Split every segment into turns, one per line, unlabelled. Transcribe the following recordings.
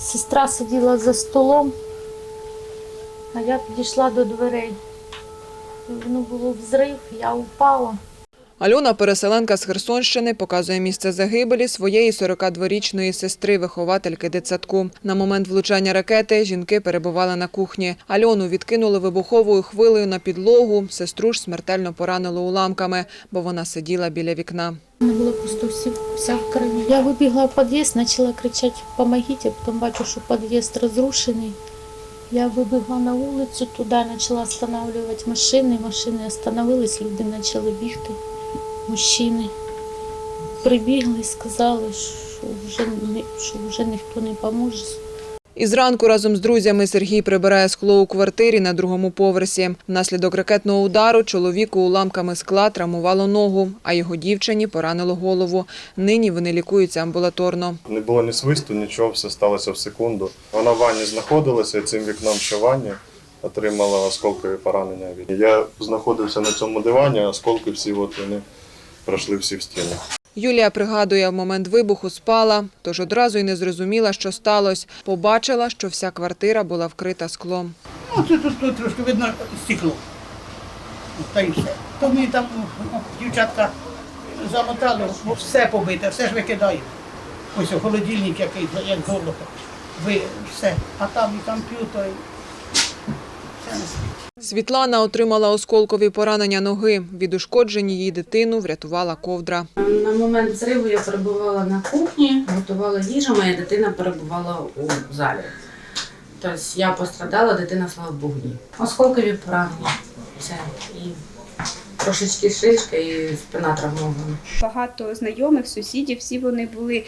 Сестра сиділа за столом, а я підійшла до дверей. Воно було взрив, я упала.
Альона, переселенка з Херсонщини, показує місце загибелі своєї 42-річної сестри, виховательки дитсадку. На момент влучання ракети жінки перебували на кухні. Альону відкинули вибуховою хвилею на підлогу. Сестру ж смертельно поранило уламками, бо вона сиділа біля вікна.
Вона була просто всі, вся в крові. Я вибігла в під'їзд, почала кричати «Помогите», потім бачу, що під'їзд розрушений. Я вибігла на вулицю туди, почала встановлювати машини. Машини остановились, люди почали бігти, мужчини. Прибігли і сказали, що вже, не, що вже ніхто не поможе.
І зранку разом з друзями Сергій прибирає скло у квартирі на другому поверсі. Внаслідок ракетного удару чоловіку уламками скла травмувало ногу, а його дівчині поранило голову. Нині вони лікуються амбулаторно.
Не було ні свисту, нічого, все сталося в секунду. Вона в ванні знаходилася і цим вікном, що в ванні, отримала осколкові поранення. Я знаходився на цьому дивані, осколки всі от вони пройшли всі в стіну.
Юлія пригадує, в момент вибуху спала, тож одразу й не зрозуміла, що сталося. Побачила, що вся квартира була вкрита склом.
Ну, тут, тут, тут трошки видно стекло. Та й все. То ми там ну, дівчатка замотали, все побите, все ж викидаємо. Ось холодильник який, як золото. Ви все. А там і комп'ютер. і Все на світі.
Світлана отримала осколкові поранення ноги. Від ушкоджень її дитину врятувала ковдра.
На момент зриву я перебувала на кухні, готувала їжу, моя дитина перебувала у залі. Тобто я пострадала, дитина, слава Богу, ні. Осколкові поранення. Все. І трошечки шишка і спина травмована.
Багато знайомих, сусідів, всі вони були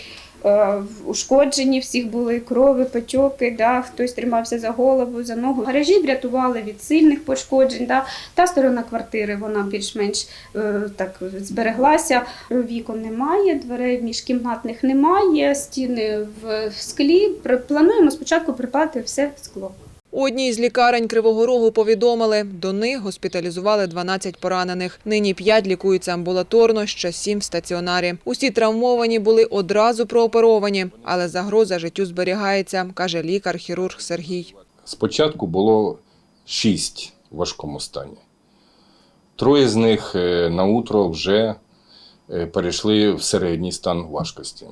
ушкоджені, всіх були крови, потьоки, да, хтось тримався за голову, за ногу. Гаражі врятували від сильних пошкоджень. Да. Та сторона квартири вона більш-менш е, так збереглася. Вікон немає, дверей міжкімнатних немає, стіни в склі. Плануємо спочатку припати все скло.
Одній з лікарень Кривого Рогу повідомили, до них госпіталізували 12 поранених. Нині 5 лікуються амбулаторно, ще 7 в стаціонарі. Усі травмовані були одразу прооперовані, але загроза життю зберігається, каже лікар-хірург Сергій.
Спочатку було шість в важкому стані. Троє з них е, на утро вже е, перейшли в середній стан важкості.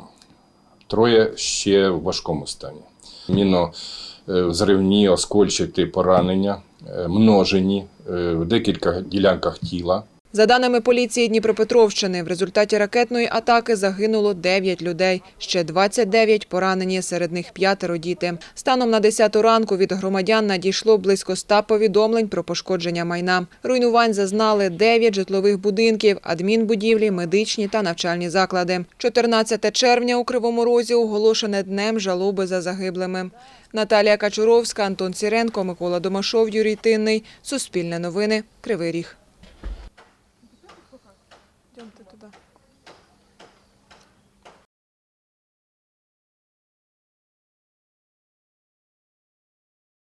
Троє ще в важкому стані. Міно взривні оскольчаті поранення, е, множені е, в декілька ділянках тіла.
За даними поліції Дніпропетровщини, в результаті ракетної атаки загинуло 9 людей. Ще 29 поранені, серед них п'ятеро діти. Станом на 10 ранку від громадян надійшло близько 100 повідомлень про пошкодження майна. Руйнувань зазнали 9 житлових будинків, адмінбудівлі, медичні та навчальні заклади. 14 червня у Кривому Розі оголошене днем жалоби за загиблими. Наталія Качуровська, Антон Сіренко, Микола Домашов, Юрій Тинний. Суспільне новини. Кривий Ріг.